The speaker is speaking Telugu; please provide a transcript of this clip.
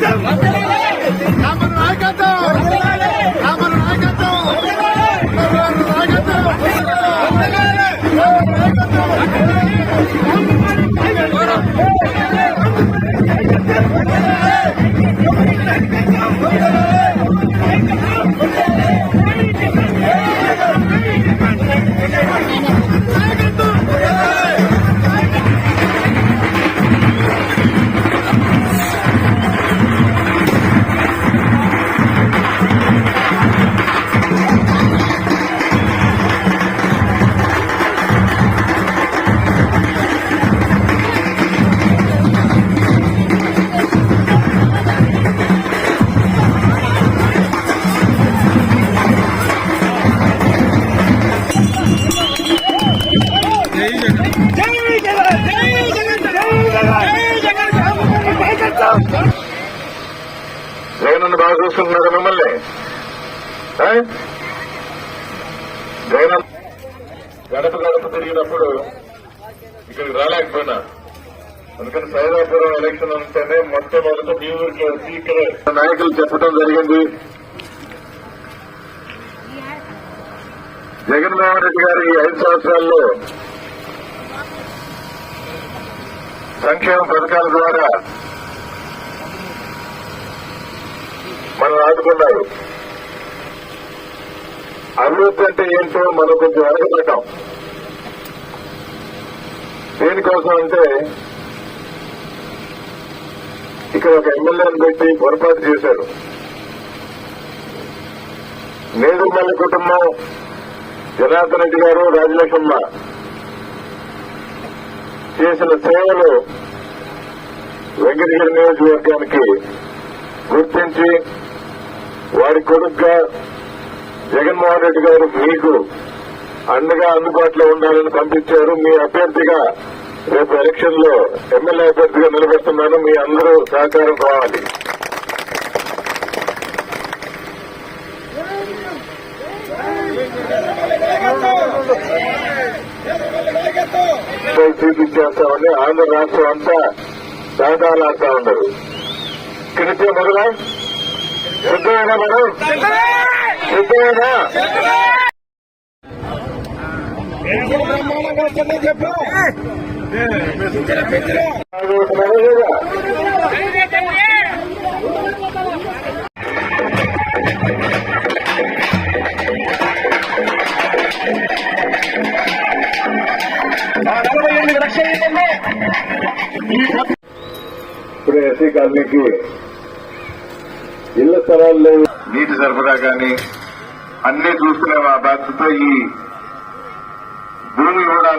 Lan జగనన్న బాగా చూసుకుంటున్నారు మిమ్మల్ని? జగన్ గడప గడప తిరిగినప్పుడు ఇక్కడికి రాలేకపోయినా. అందుకని సైదాపురం ఎలక్షన్ అంటేనే మొట్టమొదట మీ ఊరికి వచ్చి ఇక్కడ నాయకులు చెప్పడం జరిగింది. జగన్మోహన్ రెడ్డి గారి ఐదు సంవత్సరాల్లో సంక్షేమ పథకాల ద్వారా వారు ఆదుకున్నారు అభివృద్ధి అంటే ఏంటో మనం కొంచెం వెనకబడ్డాం. దేనికోసం అంటే ఇక్కడ ఒక ఎమ్మెల్యేని పెట్టి పొరపాటు చేశారు. నేదుమల్లి కుటుంబం జనార్దన్ రెడ్డి గారు రాజలక్ష్మమ్మ చేసిన సేవలు వెంకటగిరి నియోజకవర్గానికి గుర్తించి వారి కొడుకుగా జగన్మోహన్ రెడ్డి గారు మీకు అండగా అందుబాటులో ఉండాలని పంపించారు. మీ అభ్యర్థిగా రేపు ఎలక్షన్లో ఎమ్మెల్యే అభ్యర్థిగా నిలబెడుతున్నాను. మీ అందరూ సహకారం కావాలి. చూపించేస్తామని ఆంధ్ర రాష్ట్రం అంతా సహకారాలాడుతా ఉండరు ఇక్కడితే మొదల సిద్ధమేనా మేడం? సిద్ధమేనా చెప్పు ఇప్పుడు ఎస్సీ కాలనీకి ఇళ్ళ స్థలాలు లేవు. నీటి సరఫరా కానీ అన్ని చూసుకునే బాధ్యత ఈ భూమి కూడా